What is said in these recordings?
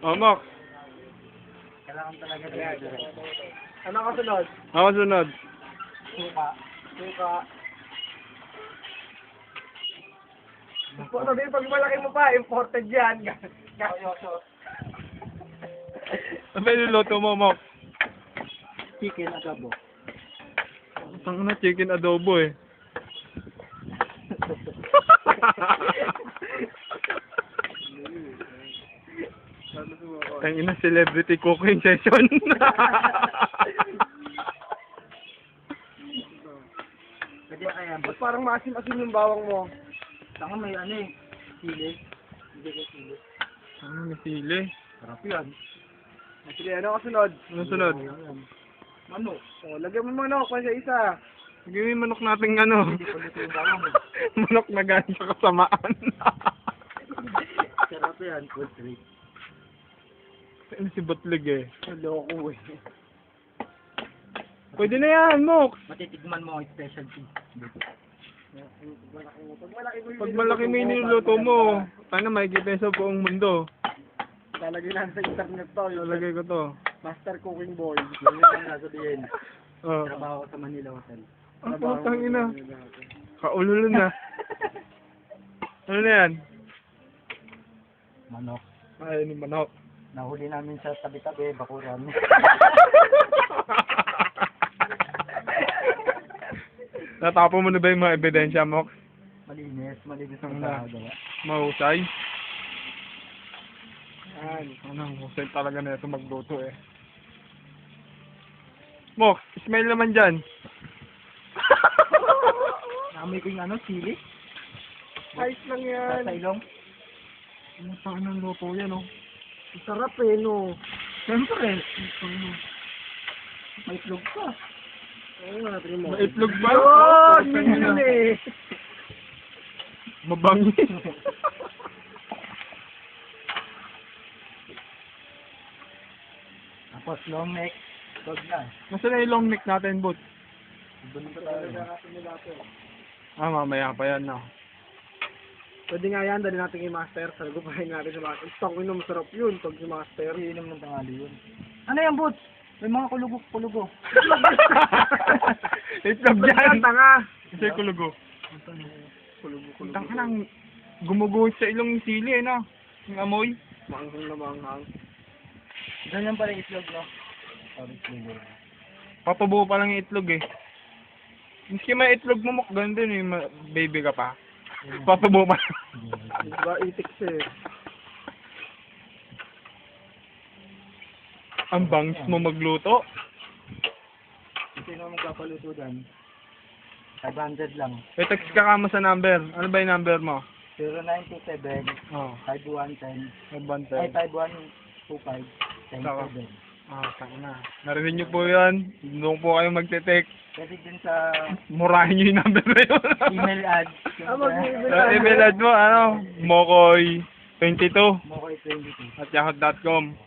Oh, Mok. Kailangan talaga dire Ano kasunod? Ako sunod. Suka. Suka. Po, sabi pag malaki mo pa, imported yan. Kayoso. Ano ba niluluto mo, Mok? Chicken adobo. Tang na chicken adobo eh. Tang ina celebrity cooking session. Pwede kaya Ba't parang maasim-asim yung bawang mo? Saka may ano eh. Sili. Hindi ko sili. ano, may sili. Sarap yan. Sige, ano kasunod? Ano sunod? Ano? Oh, lagyan mo manok pa sa isa. Sige, may manok nating ano. Eh. manok na galing sa kasamaan. Sarap yan. Food trip. Ano si Butlig eh. Loko eh. Pwede na yan, Mok. Matitigman mo ang specialty. Pag malaki mo yung yung niluluto mo, ano, makikita sa buong mundo. Lalagay lang sa internet to. Yung Lalagay ko to. Master Cooking Boy. Ganyan ang sasabihin. Oh. Trabaho sa Manila Hotel. Ang putang ina. Kaululo na. Ano na yan? Manok. Ay, ni manok. Nahuli namin sa tabi-tabi, bakuran. Natapon mo na ba yung mga ebidensya mo? malinis, malinis ang na. nakagawa. Mahusay? Yan. Ano, husay talaga na ito magluto eh. Mok, smell naman dyan. Naamoy ko yung ano, sili. Size lang yan. Sa ilong. Ano sa anong luto yan, oh? Sarap eh, no? Siyempre. May itlog. Oo mo. May itlog ba? Oh, Putang yun yun eh. Mabangi. Tapos long neck. Dog na. Nasaan na yung long neck natin, bot? Doon pa tayo. Ah, mamaya pa yan, no? Pwede nga yan, dali natin kay Master. Sagupahin natin sa Master. Stock mo masarap yun, pag si Master. Iinom ng tangali yun. Ano yan, Boots? May mga kulugo-kulugo. itlog Yan, tanga. Kasi kulugo. Tang ka nang gumuguhit sa ilong sili, eh, no? Yung amoy. Manghang na manghang. Ganyan pala yung itlog, no? Patubo pa lang yung itlog, eh. Miski may itlog mo, ganun din, eh. ma- Baby ka pa. Patubo pa lang. Diba, itik siya eh. Ang bangs mo magluto. Sino magpapaluto dyan? 500 lang. May text ka kama sa number. Ano ba yung number mo? 0927 Oh, 5110 ay nagbantay. 5125 Saka. 107. Ah, tanga na. Narinig niyo po yun. Doon po kayo magte-text. Pwede din sa Murahin niyo yung number na yun. email ad. Ah, mag-email Uh, email ad mo, ano? Mokoy22 Mokoy 22. at yahoo.com.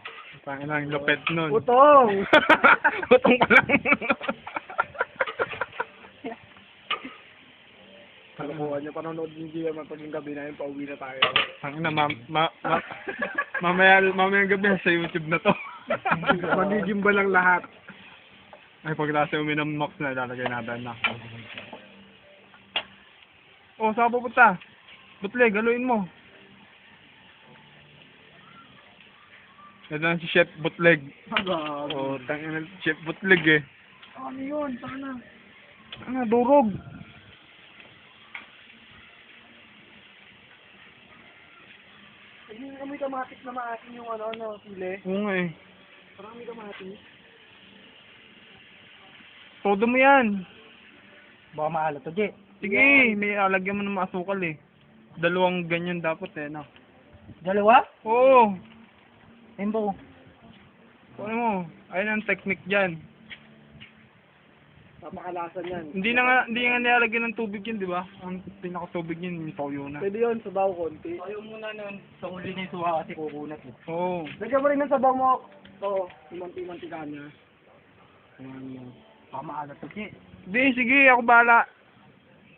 Tangin ang lupet nun. Putong! Putong pa lang. Kalabuhan niya, panonood yung GM pag yung gabi na yun, pauwi na tayo. Tangin na, ma, ma, ma, mamaya, mamaya gabi sa YouTube na to. Magigimba lang lahat. Ay, pag nasa uminom mox na, lalagay natin na. Oh, saan pupunta? Butleg, haluin mo. Ito na si Chef Butleg. Oh, tangin na Chef Butleg eh. Ano yun? Saan na? Ano, durog. Hindi kami kamatik na maasin yung ano, ano, sili. Oo nga eh. Parang may kamatis. Todo mo yan. Baka maalat to, Jay. Sige, may alagyan mo ng asukal eh. Dalawang ganyan dapat eh, no? Dalawa? Oo. Embo. Ano mo? Ayun ang technique dyan. Papakalasan yan. Hindi na nga, hindi nga nilalagyan ng tubig yun, di ba? Ang pinaka-tubig yun, yung toyo na. Pwede yun, sabaw konti. Ayaw muna nun. Sa uli na yung suha kasi kukunat eh. Oo. Lagyan mo rin ng sabaw mo. Ito, imanti-mantika niya. Ayan mo. Baka maalat Jay. Hindi, sige, ako bahala.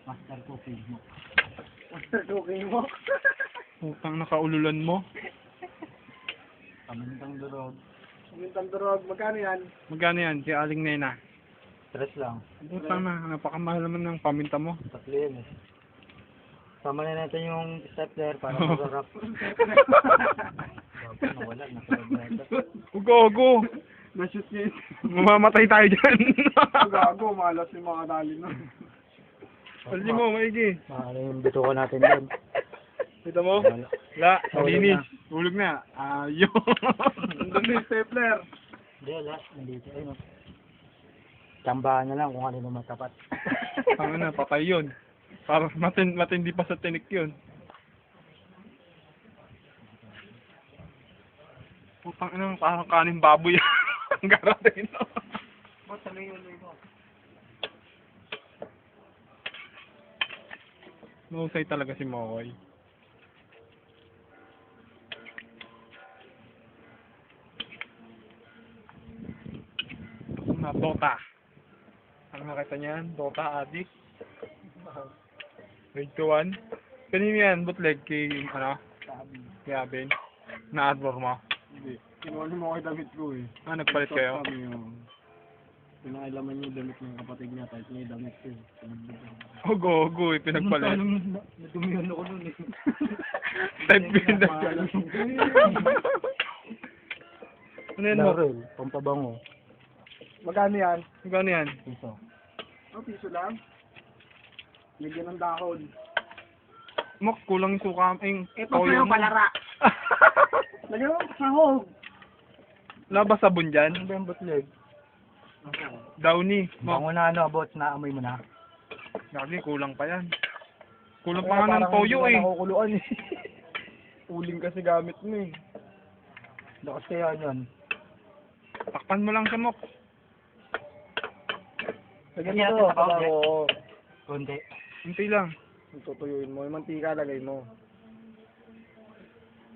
Master cooking mo. Master cooking mo. Putang nakaululan mo. Pamintang durog. Pamintang durog, magkano yan? Magkano yan? Si Aling Nena. Stress lang. Puta na, napakamahal naman ng paminta mo. Tatlo yan eh. Sama na natin yung stepler para masarap. Nawala, na ito. Ugo, ugo. Na-shoot niya yun. Mamamatay tayo dyan. Gago, malas yung mga dali nun. Pali mo, maigi. Maano yung bituko natin doon. Kita mo? Wala. Wala, Hulog malinis. na. Hulog na. Ayun. Nandun yung stapler. Hindi, wala. Nandito. Ayun. Tsambahan na lang kung ano naman tapat. Ang na, patay yun. Para matin, matindi pa sa tinik yun. Putang ina, parang kanin baboy. Ang garating no. Ba't ano uloy mo? Mahusay talaga si Mokoy. Na Dota. Ang nakita niyan, Dota addict. Grade 2 1. Kanino yan? Bootleg kay, ano? Sabi. Kay Abin. Na-admore mo. Hindi. Kinuha niyo mo kay damit ko eh. Ah, nagpalit kayo? Sabi yung... Pinakailaman niyo damit ng kapatid niya, kahit may damit ko eh. Ogo, ogo, eh, pinagpalit. Nadumihan ako nun eh. Type ko yung nagpalit. Ano yan mo? Pampabango. Magkano yan? Magkano yan? Piso. Oh, piso lang. Lagyan ng dahon. Mok, kulang yung suka. Yung Ito toyo sa'yo, palara. Lagyan mo sa hog. Labas sabon dyan? Ano ba yung bootleg? Downy. Bango Mok, na ano, bots, naamoy mo na. lagi kulang pa yan. Kulang pa nga ng toyo eh. Nakukuluan eh. Uling kasi gamit mo eh. Lakas kaya yun. Takpan mo lang siya, Mok. Lagyan mo to. natin sa powder. Oo. Konti. Kunti lang. Tutuyuin mo. Yung mantika lagay mo.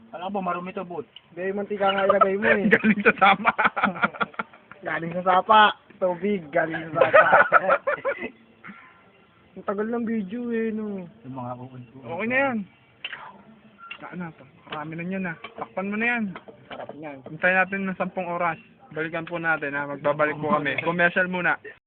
Alam mo, marumi to, bot. Hindi, yung mantika nga ilagay mo eh. Galing sa sama. Galing sa sapa. Tubig, galing sa sapa. Ang tagal ng video eh, no. Yung mga ko. okay na yan. Saan na to? Marami na yan ah. Takpan mo na yan. Sarap niyan. Hintayin natin ng 10 oras. Balikan po natin ha. Magbabalik po kami. Commercial muna.